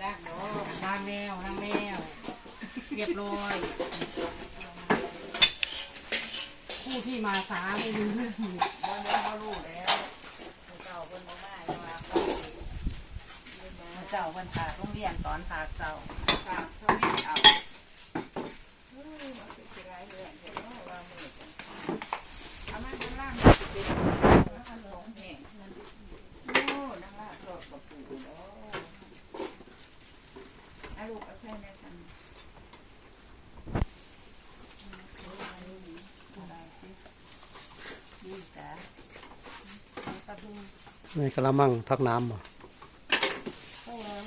จ้างเนาะล้างแล้วล้างแล้วเรียบร้อยผู้ที่มาสาไม่รู้เรื่องวันนี้เขารู้แล้วเจ้าเพิ่นบ่มาอย่าว่าเขาเจ้าวันผากโรงเรียนตอนผากเสาฝากเขาไม่เอาเออมันสิร้ายเรื่องเห็นว่าว่ามือจังเอามาข้างล่างมันสิเป็นมันหลงแห้งโอ้นั่งลาดรถ กับปู่เนาะอาลูกเอาแค่นี้กันอะไรสินี่จ้ะตะดุงในกระมังพักน้ำบ่ข้าแล้ว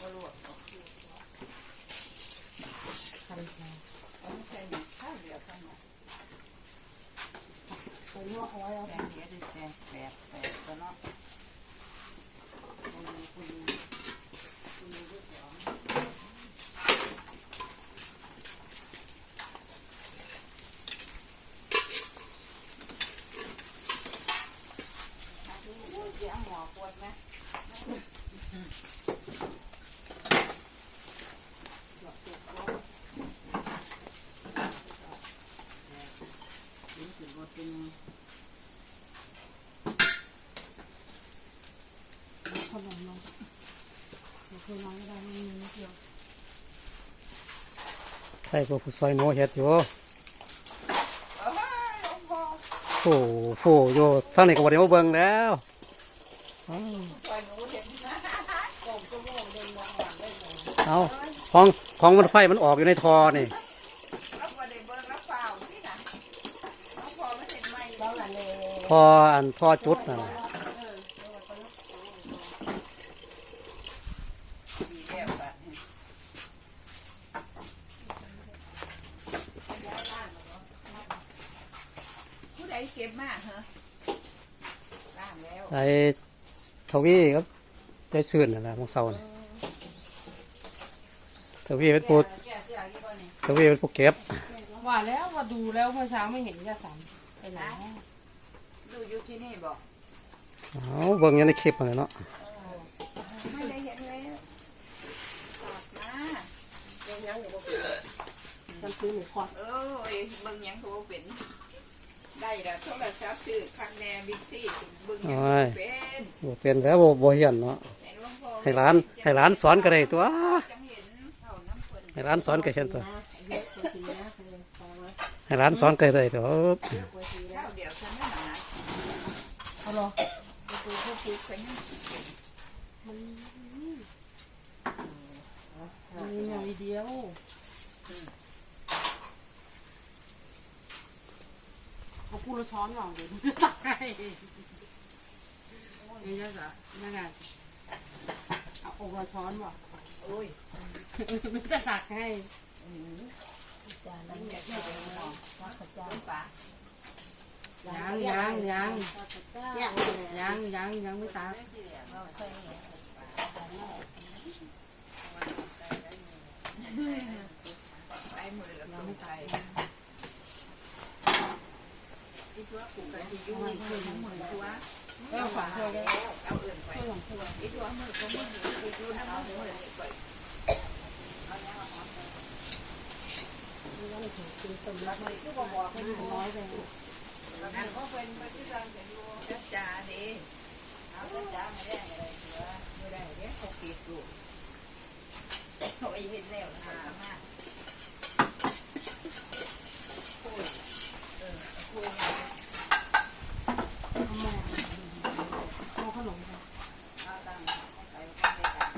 บ่ลวกหรอกคันแทนเอาไม่ใช่ข้าวเดียวเท่านั้นไปลวกเอาไว้เอาแกงเดียวด้วยแกงแปดแปดตัวเนาะ คุณคุณคุณด้วยสองเสียงหมอปวดไหม ลิ้นขึ้นรถเป็น ขนมลง เดี๋ยวเคยน้องก็ได้ไม่มีนิดเดียวใช่พวกผู้ซอยโนเฮ็ดอยู่เอ้ยหลวงพ่อโอ้โหโยทางนี้ก็บ่ได้มาเบิ่งแล้วอ้าวปล่อยหนูเห็นนะเอาของของมันไฟมันออกอยู่ในทอนี่รับว่าได้เบิ่งรับเปล่าสินะหลวงพ่อไม่เห็นไหม แล้วหลังเลย ทออันทอจุดนั่นน่ะ ดีแล้วบัดนี้ผู้ใดเก็บมากเหรอล่างแล้วไอ้ทวีครับได้ซื่นนั่นแหละของเซาน่ะทวีเป็นผู้แก่เสื้อกี่คนนี่ทวีเป็นผู้เก็บว่าแล้วว่าดูแล้วเมื่อเช้าไม่เห็นยาสันไปไหนดูอยู่ที่นี่บอกเอาเบิ่งอยู่ในคลิปนั่นแหละเนาะไม่ได้เห็นแล้วฝากมายังยังอยู่บ่เป็นมันซื้อหมูคอดเอ้ยเบิ่งหยังโทรเป็น ได้แล้วโทรศัพท์ซื้อคันแนบิ๊กซี่เบิ่งหยังบ่เป็นบ่เป็นแล้วบ่บ่เฮียนเนาะเห็นหลวงพ่อให้ร้านให้ร้านสอนก็ได้ตัวจังเห็นเท่าน้ำเพิ่นให้ร้านสอนก็เห็นตัวนะเยอะกว่าทีนะเคยฟังไว้ให้ร้านสอนก็ได้ตัวเยอะกว่าทีแล้เท่าวเดียวฉันไม่หนาเอาหรอประตูพวกปุ๊กไปยัง มันมันมีอย่างเดียว เอาพูดแล้วช้อนหรอเดี๋ยวตักให้นี่จะจะนั่นไงเอาอกละช้อนบ่โอ้ยมันจะตักให้มันอยากได้เนาะต้นป่ายังยังยังยังยังยังไม่ตัก ไปมือแล้วก็ไม่ไปอีตัวปลูกกันที่อยู่มือมือตัว แล้วฝาถ้วยได้ เอาเอื่นไป ถ้วยของถ้วย อีตัวมือก็มืออีตัวน้ำมือมือนี่ไป ไม่ต้อ งถึงกินเต็มแล้วไม่ก็บอกไม่น้อยไปนั่นก็เป็นพระที่เราจะดูจัดจ่าดีเอาจัดจ่าไม่ได้อะไรตัวไม่ได้เดี๋ยวเขาเก็บลูกเขาไปเห็นแล้วนะมากคุยเออคุย เอาขนมค่ะ เอาตังค์ไปก็ไปกัน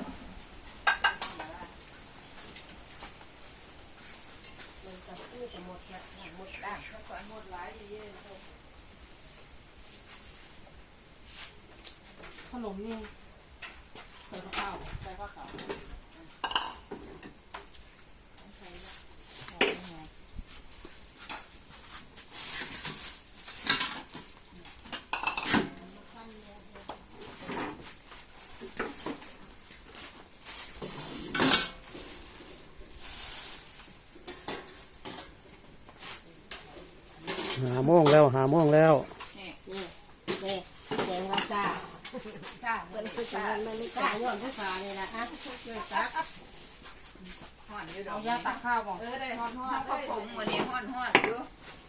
มัน จะหมดละหมดด่างเขาสอนหมดหลายเยอะเลยขนมนี่ใส่ข้าวใส่ข้าวขาว หาโมงแล้วหาโมงแล้วนี่นี่เด็แดงว่าจ้าจ้าเพิ่เพิ่นคือจ้ามันไม่กล้าย้อนผู้ชายเลยนะอะช่วยซักห่อนอยู่ดอเอากยาตักข้าวบ่เออได้ห่อนห่อนเขาผงวันนี้ห่อนห่อนอยู่